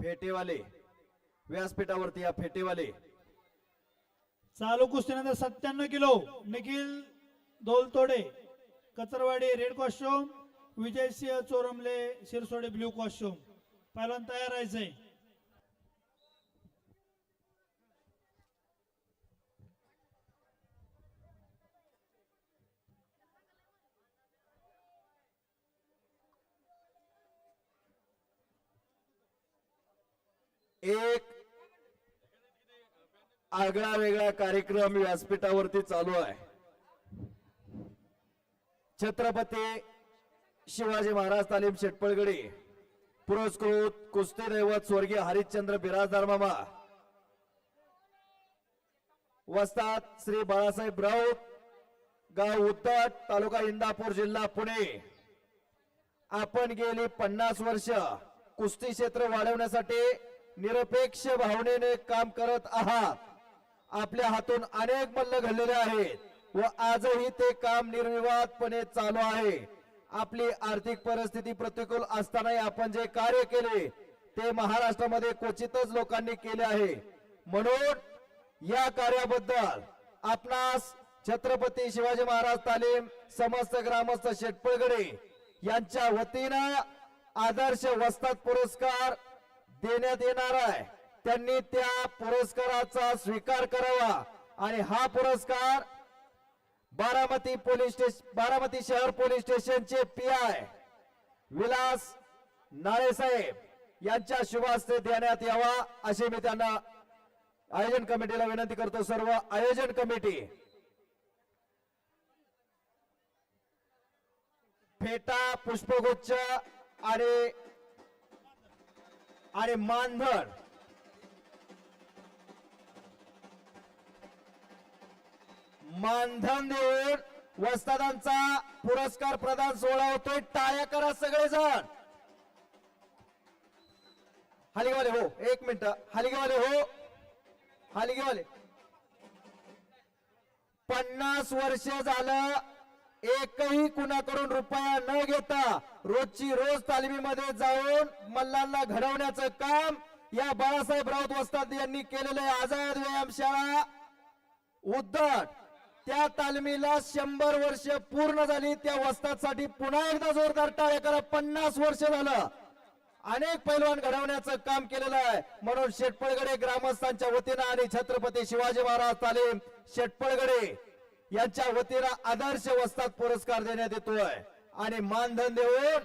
फेटेवाले व्यासपीठावरती या फेटेवाले. चालू कुस्तीनंतर सत्त्याण्णव kilo Nikhil Doltode Kacharwadi red costume Vijaysinh Chormale Shirsode blue costume पहिल्यांदा तयार राहायचंय. एक आगळा वेगळा कार्यक्रम व्यासपीठावरती चालू आहे. छत्रपती शिवाजी महाराज तालीम शेटपळगडी पुरस्कृत कुस्ती दैवत स्वर्गीय हरिश्चंद्र बिराजदार मामा वस्तात श्री बाळासाहेब राऊत गाव उद्धट तालुका इंदापूर जिल्हा पुणे. आपण गेली पन्नास वर्ष कुस्ती क्षेत्र वाढवण्यासाठी निरपेक्ष भावनेने काम करत आहात. आपल्या हातून अनेक मल्ल घडलेले आहेत व आजही ते काम निर्विवादपणे चालू आहे. आपली आर्थिक परिस्थिती प्रतिकूल असतानाही आपण जे कार्य केले ते महाराष्ट्रामध्ये क्वचितच लोकांनी केले आहे. म्हणून या कार्याबद्दल आपणास छत्रपती शिवाजी महाराज तालीम समस्त ग्रामस्थ शेटपळगडे यांच्या वतीनं आदर्श वस्ताद पुरस्कार देण्यात येणार आहे. त्यांनी त्या पुरस्काराचा स्वीकार करावा. आणि हा पुरस्कार बारामती पोलीस स्टेशन बारामती शहर पोलीस स्टेशनचे पी आय विलास नाळेसाहेब यांच्या शुभ हस्ते देण्यात यावा असे मी त्यांना आयोजन कमिटीला विनंती करतो. सर्व आयोजन कमिटी फेटा पुष्पगुच्छ आणि आणि मानधन. मानधन देऊन वस्तादांचा पुरस्कार प्रदान सोहळा होतोय. टाळ्या करा सगळेजण. हालिगेवाले हो एक मिनिट. हालिगेवाले हो. हालिगेवाले. पन्नास वर्ष झालं एकही कुणाकडून रुपया न घेता रोजची रोज तालमीमध्ये जाऊन मल्लांना घडवण्याचं काम या बाळासाहेब राऊत वस्ताद यांनी केलेलं आहे. आझाद व्यायामशाळा उद्धट त्या तालमीला शंभर वर्ष पूर्ण झाली. त्या वस्तादसाठी पुन्हा एकदा जोरदार टाळ्या करा. पन्नास वर्ष झालं. अनेक पैलवान घडवण्याचं काम केलेलं आहे. म्हणून शेटपळगडे ग्रामस्थांच्या वतीनं आणि छत्रपती शिवाजी महाराज तालीम शेटपळगडे यांच्या वतीनं आदर्श वस्ताद पुरस्कार देण्यात येतोय. आणि मानधन देऊन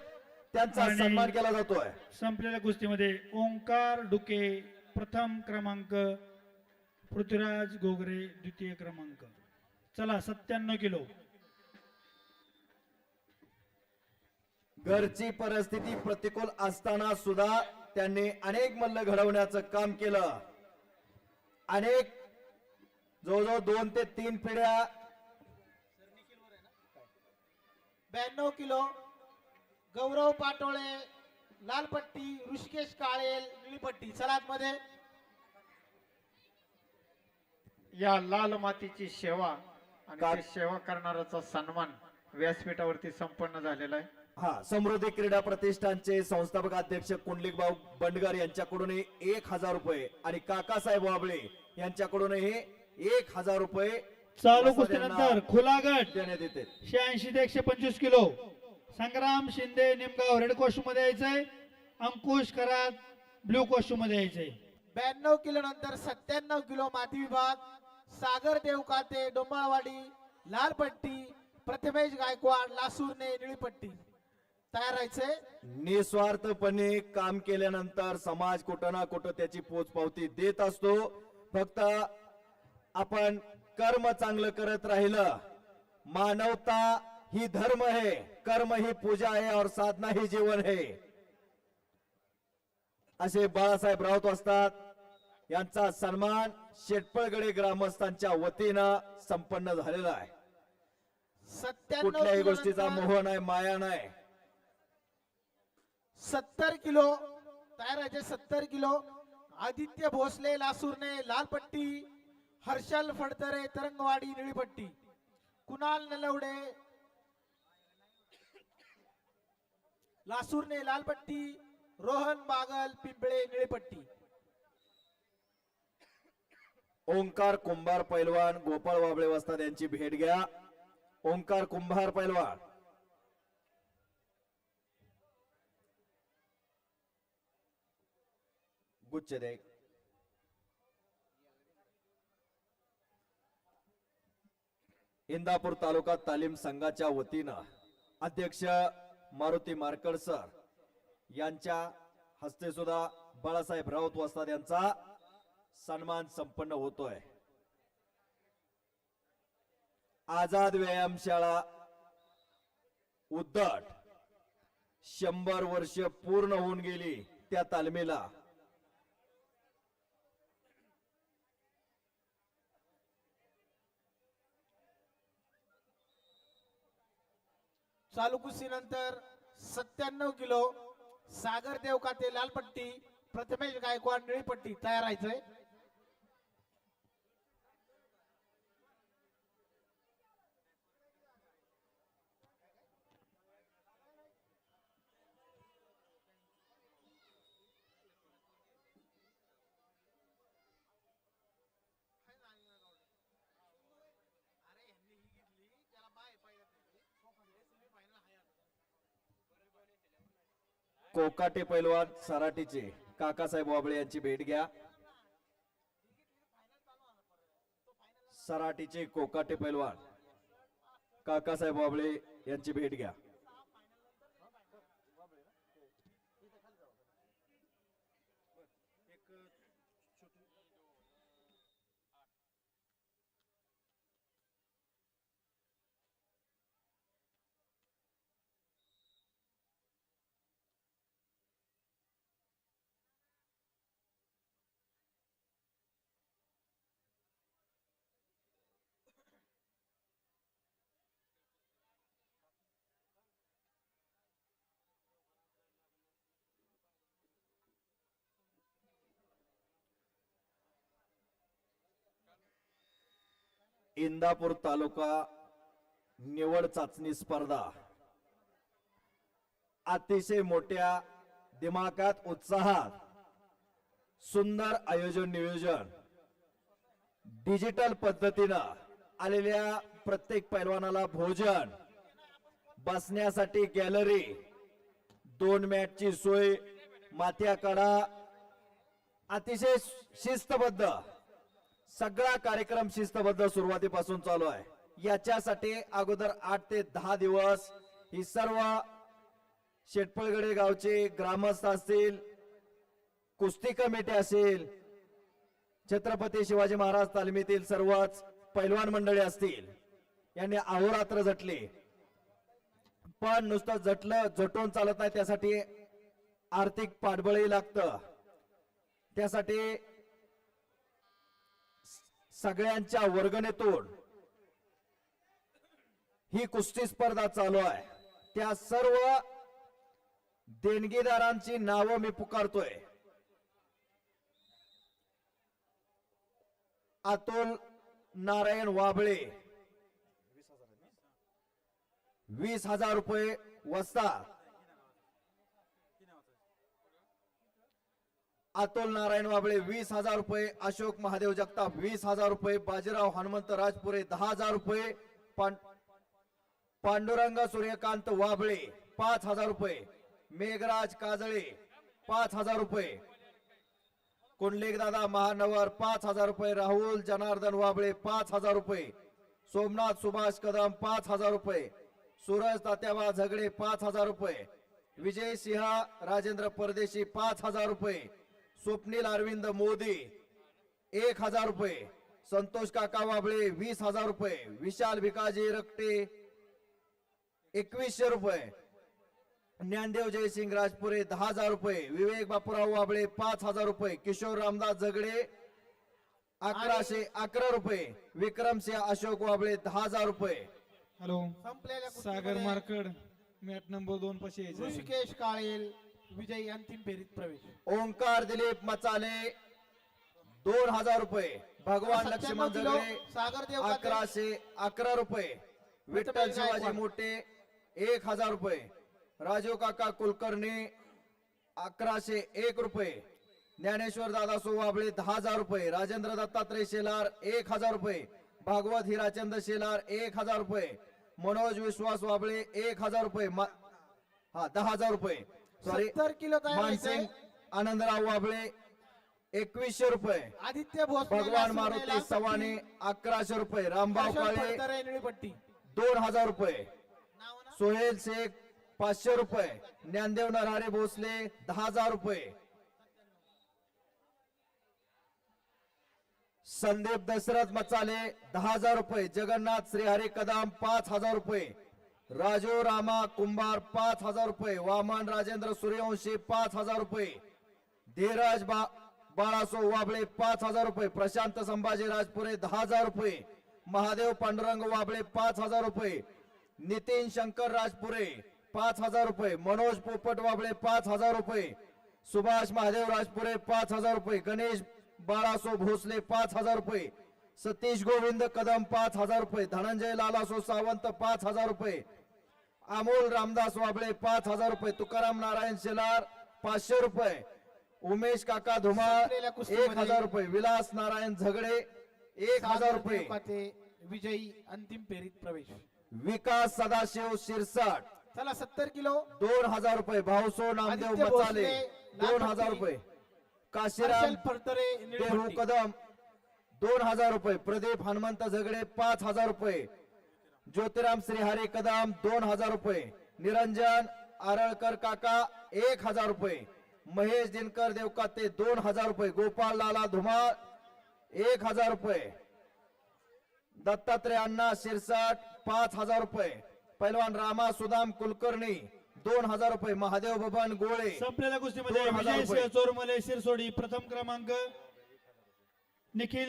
त्यांचा आणि- सन्मान केला जातोय. संपलेल्या कुस्तीमध्ये ओंकार डुके प्रथम क्रमांक पृथ्वीराज गोगरे द्वितीय क्रमांक. चला सत्त्याण्णव किलो. घरची परिस्थिती प्रतिकूल असताना सुद्धा त्यांनी अनेक मल्ल घडवण्याचं काम केलं. अनेक जवळजवळ दोन ते तीन पिढ्या ब्याण्णव किलो. गौरव पाटोळे लालपट्टी ऋषिकेश काळेल निळीपट्टी. चलात मध्ये या लाल मातीची सेवा आणि सेवा करणाऱ्याचा सन्मान व्यासपीठावरती संपन्न झालेला आहे. हा समृद्धी क्रीडा प्रतिष्ठानचे संस्थापक अध्यक्ष कुंडलिक भाऊ बंडगर यांच्याकडून एक हजार रुपये आणि काकासाहेब वाबळे यांच्याकडूनही एक हजार रुपये चालू कुस्तीनंतर खुला गट देण्यात येते. शहाऐंशी ते एकशे पंचवीस किलो. संग्राम शिंदे निमगाव रेड कॉस्ट्यूममध्ये यायचंय अंकुश करात ब्ल्यू कॉस्ट्यूममध्ये यायचंय ब्याण्णव किलो नंतर सत्त्याण्णव किलो माती विभाग सागर देवकाते डोंबाळवाडी लालपट्टी प्रथमेश गायकवाड लासूरने निळीपट्टी. तयार राहायचंय निस्वार्थपणे काम केल्यानंतर समाज कुठं ना कुठं त्याची पोचपावती देत असतो. फक्त आपण कर्म चांगलं करत राहिलं. मानवता ही धर्म है कर्म ही पूजा है और साधना ही जीवन है असे बाळासाहेब राऊत असतात. यांचा सन्मान शेटपळगडे ग्रामस्थांच्या वतीनं संपन्न झालेला आहे. कुठल्याही गोष्टीचा मोह नाही माया नाही. सत्तर किलो तयार आहे सत्तर किलो. आदित्य भोसले लासूरने लालपट्टी हर्षल फडतरे तरंगवाडी निळीपट्टी. कुणाल नलवडे लासूरने लालपट्टी रोहन बागल पिंपळे निळीपट्टी. ओंकार कुंभार पैलवान गोपाळ वाबळे वस्ताद यांची भेट घ्या. ओंकार कुंभार पैलवान. गुच्छ देख इंदापूर तालुका तालीम संघाच्या वतीनं अध्यक्ष मारुती मार्कड सर यांच्या हस्ते सुद्धा बाळासाहेब राऊत वस्ताद यांचा सन्मान संपन्न होतोय. आझाद व्यायामशाळा उद्धट शंभर वर्ष पूर्ण होऊन गेली त्या तालमीला. चालू कुस्तीनंतर सत्त्याण्णव किलो सागर देवकाते लालपट्टी प्रथमेश गायकवाड निळीपट्टी तयार व्हायचंय कोकाटे पैलवान सराटीचे. काकासाहेब वाबळे यांची भेट घ्या. सराटीचे कोकाटे पैलवान. काकासाहेब वाबळे यांची भेट घ्या. इंदापूर तालुका निवड चाचणी स्पर्धा. अतिशय मोठ्या दिमागात उत्साहात सुंदर आयोजन नियोजन डिजिटल पद्धतीनं आलेल्या प्रत्येक पैलवानाला भोजन बसण्यासाठी गॅलरी दोन मॅटची सोय माथ्या कडा अतिशय शिस्तबद्ध सगळा कार्यक्रम शिस्तबद्ध सुरुवातीपासून चालू आहे. याच्यासाठी अगोदर आठ ते दहा दिवस ही सर्व शेटपळगडे गावचे ग्रामस्थ असतील कुस्ती कमिटी असेल छत्रपती शिवाजी महाराज तालमीतील सर्वच पैलवान मंडळी असतील. यांनी अहोरात्र झटले पण नुसतं झटलं झटून चालत नाही त्यासाठी आर्थिक पाठबळही लागतं. त्यासाठी सगळ्यांच्या वर्गणेतून ही कुस्ती स्पर्धा चालू आहे. त्या सर्व देणगीदारांची नावं मी पुकारतोय. अतुल नारायण वाबळे. वीस हजार रुपये वस्ता. अतुल नारायण वाबळे वीस हजार रुपये अशोक महादेव जगताप वीस हजार रुपये बाजीराव हनुमंत राजपुरे दहा हजार रुपये पां- पांडुरंग सूर्यकांत वाबळे पाच हजार रुपये मेघराज काजळे पाच हजार रुपये कुंडलिक दादा महानवर पाच हजार रुपये राहुल जनार्दन वाबळे पाच हजार रुपये सोमनाथ सुभाष कदम पाच हजार रुपये सूरज तात्याबा झगडे पाच हजार रुपये विजय सिंह राजेंद्र परदेशी पाच हजार रुपये स्वप्नील अरविंद मोदी एक हजार रुपये. संतोष काका वाबळे वीस हजार रुपये. विशाल भिकाजी रक्टे एकवीसशे रुपये. ज्ञानदेव जयसिंग राजपुरे दहा हजार रुपये. विवेक बापूराव वाबळे पाच हजार रुपये. किशोर रामदास झगडे अकराशे अकरा रुपये. विक्रमसिंह अशोक वाबळे दहा हजार रुपये. हॅलो. संपलेल्या सागर मार्कड मॅट नंबर दोन पाशी ऋषिकेश काळेल विजयी अंतिम फेरीत प्रवेश. ओंकार दिलीप मचाले दोन हजार रुपये. भगवान लक्ष्मण 97 किलो झगडे सागर देवकाते अकराशे अकरा रुपये. विठ्ठल शिवाजी मोठे एक हजार रुपये. राजीव काका कुलकर्णी अकराशे एक रुपये. ज्ञानेश्वर दादा सोवाबळे दहा हजार रुपये. राजेंद्र दत्तात्रय शेलार एक हजार रुपये. भागवत हिराचंद शेलार एक हजार रुपये. मनोज विश्वास वाबळे एक हजार रुपये. हा दहा हजार रुपये. सॉरी सत्तर किलो तयार मानसिंग व्हायचंय. आनंदराव वाबळे एकवीसशे रुपये. आदित्य भोसले भगवान मारुती. सवाने अकराशे रुपये. प्रशांत काळे निळीपट्टी दोन हजार रुपये. सोहेल शेख पाचशे रुपये. ज्ञानदेव नरहरे भोसले दहा हजार रुपये. संदीप दशरथ मचाले दहा हजार रुपये. जगन्नाथ श्रीहरी कदम पाच हजार रुपये. राजू रामा कुंभार पाच हजार रुपये वामन राजेंद्र सूर्यवंशी पाच हजार रुपये धीरज बा बाळासो वाबळे पाच हजार रुपये प्रशांत संभाजी राजपुरे दहा हजार रुपये महादेव पांडुरंग वाबळे पाच हजार रुपये नितीन शंकर राजपुरे पाच हजार रुपये मनोज पोपट वाबळे पाच हजार रुपये सुभाष महादेव राजपुरे पाच हजार रुपये गणेश बाळासो भोसले पाच हजार रुपये सतीश गोविंद कदम पाच हजार रुपये धनंजय लालासो सावंत पाच हजार रुपये अमोल रामदास वाबळे पाच हजार रुपये. तुकाराम नारायण शेलार पाचशे रुपये. उमेश काका धुमाळ एक हजार रुपये. विलास नारायण झगडे एक हजार रुपये. विजयी अंतिम फेरीत प्रवेश. विकास सदाशिव शिरसाट. चला सत्तर किलो. दोन हजार रुपये. भाऊसो नामदेव मचाले. दोन. हजार रुपये. काशीराम कदम. दोन हजार रुपये. प्रदीप हनुमंत झगडे पाच हजार रुपये. ज्योतिराम श्रीहरी कदम दोन हजार रुपये निरंजन आरळकर काका एक हजार रुपये महेश दिनकर देवकाते दोन हजार रुपये गोपाळ लाला धुमाळ एक हजार रुपये दत्तात्रय अण्णा शिरसाट पाच हजार रुपये पैलवान रामा सुदाम कुलकर्णी दोन हजार रुपये महादेव बबन गोळे संपलेल्या. सिंह चोरमले शिरसोडी प्रथम क्रमांक निखिल